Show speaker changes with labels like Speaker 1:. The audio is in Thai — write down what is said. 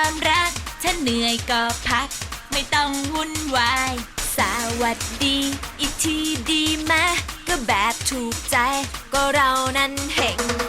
Speaker 1: ความรัก ถ้าเหนื่อยก็พัก ไม่ต้องวุ่นวาย สวัสดี อีกทีดีมหก็แบบถูกใจ ก็เรานั้นเห็น